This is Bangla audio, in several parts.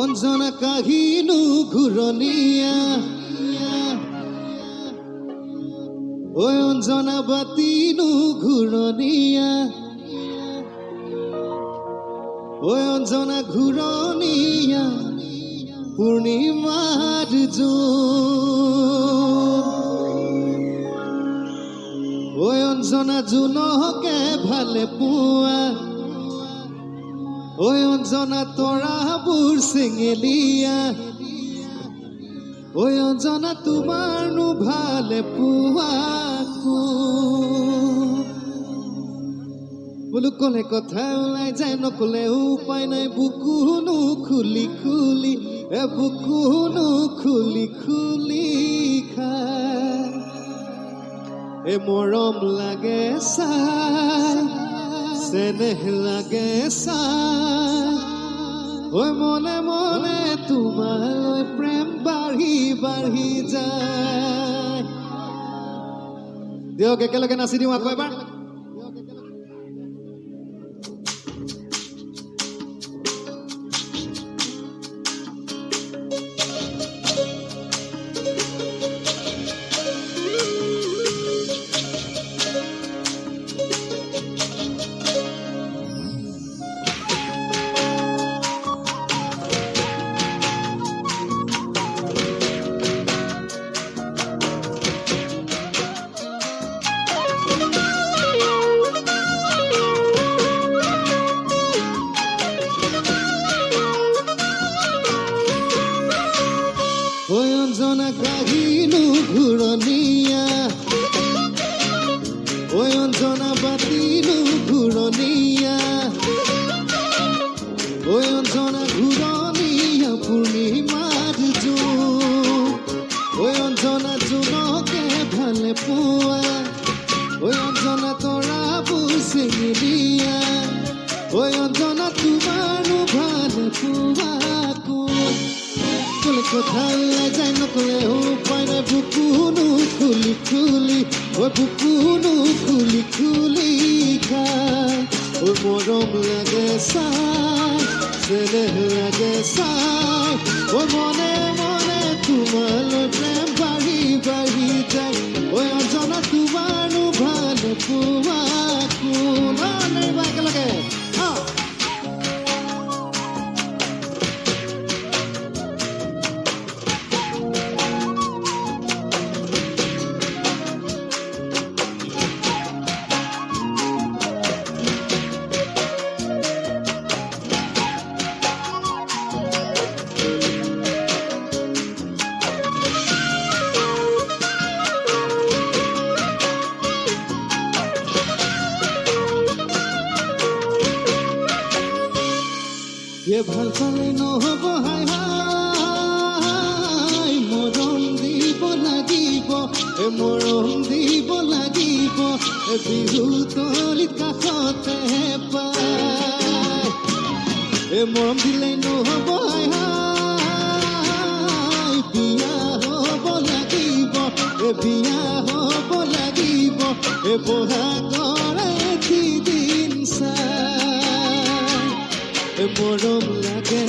অঞ্জনা কাহিনু ঘূৰণীয়া। অঞ্জনা বাতিনু ঘূৰণীয়া। অঞ্জনা ঘূৰণীয়া পূৰ্ণিমাৰ জোঞ্জনা জোনকে ভালে পোৱা। ওই অঞ্জনা তৰাবোৰ চেঙেলীয়া ওই অঞ্জনা তোমাৰনো ভালে পোৱা কোন? বোলো কলে কথা ওলাই যায় নকলে উপায় নাই বুকুনো খুলি খুলি এ বুকুনো খুলি খুলি খায় এ মৰম লাগে চাই। চেনেহ লাগে ঐ মনে মনে তোমালৈ প্ৰেম বাঢ়ি বাঢ়ি যায় দিয়ক একেলগে নাচি দিওঁ আকৌ এবাৰ কাহিনু ঘূৰণীয়া ঐ অঞ্জনা বাতিনু ঘূৰণীয়া ঐ অঞ্জনা ঘূৰণীয়া পূৰ্ণিমাৰ জোন ঐ অঞ্জনা জোনকে ভালে পোৱা ঐ অঞ্জনা তৰাবোৰ চেঙেলীয়া ঐ অঞ্জনা তোমাৰো কলে কথা ওলাই যায় নকলে উপায় নাই বুকুনো খুলি খুলি ওই বুকুনো খুলি খুলি খায় ওই মৰম লাগে চাই চেনেহ লাগে চাই ওই মনে মনে তোমালৈ প্ৰেম বাঢ়ি বাঢ়ি যায়। ওই অঞ্জনা তোমাৰো ভালো এ বিহু তলিত কাষতে পায়। এ মৰম দিলে নহব বিয়া হ'ব লাগিব, এ হ'ব লাগিব, এ বহাগৰে দিন চাই লাগে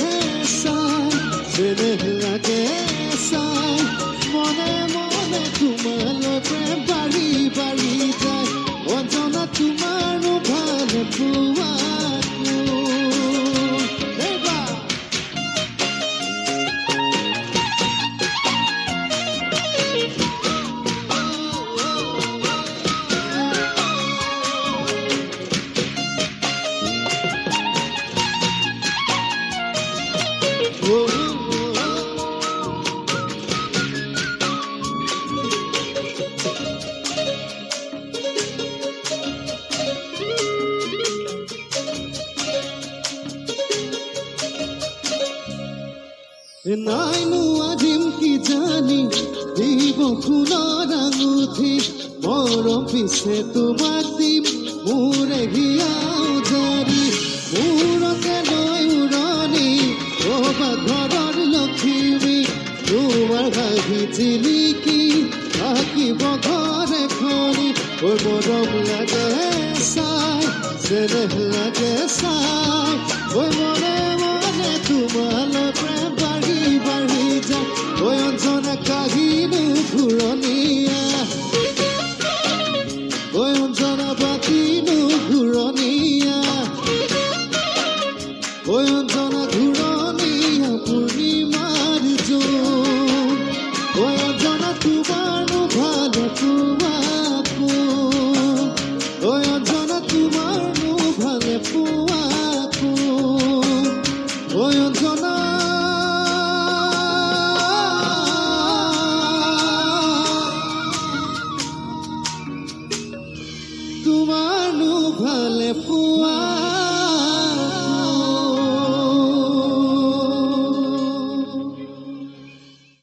চাই চেনেহ লাগে চাই নাইনো আজিম কি জানি? দিব সোণৰ আঙুঠি। মৰম পিছে তোমাক দিম। মোৰে হিয়াও জাৰি মূৰতে লৈ উৰণি অবা ঘৰৰ লখিমী তোমাৰ হাঁহি জিলিকি থাকিব ঘৰ এখনি ঐ মৰম লাগে চাই চেনেহ লাগে চাই ঐ মনে মনে তোমালৈ ভালে পুয়াকু ওই অঞ্জনা। তোমার নু ভালে পুয়া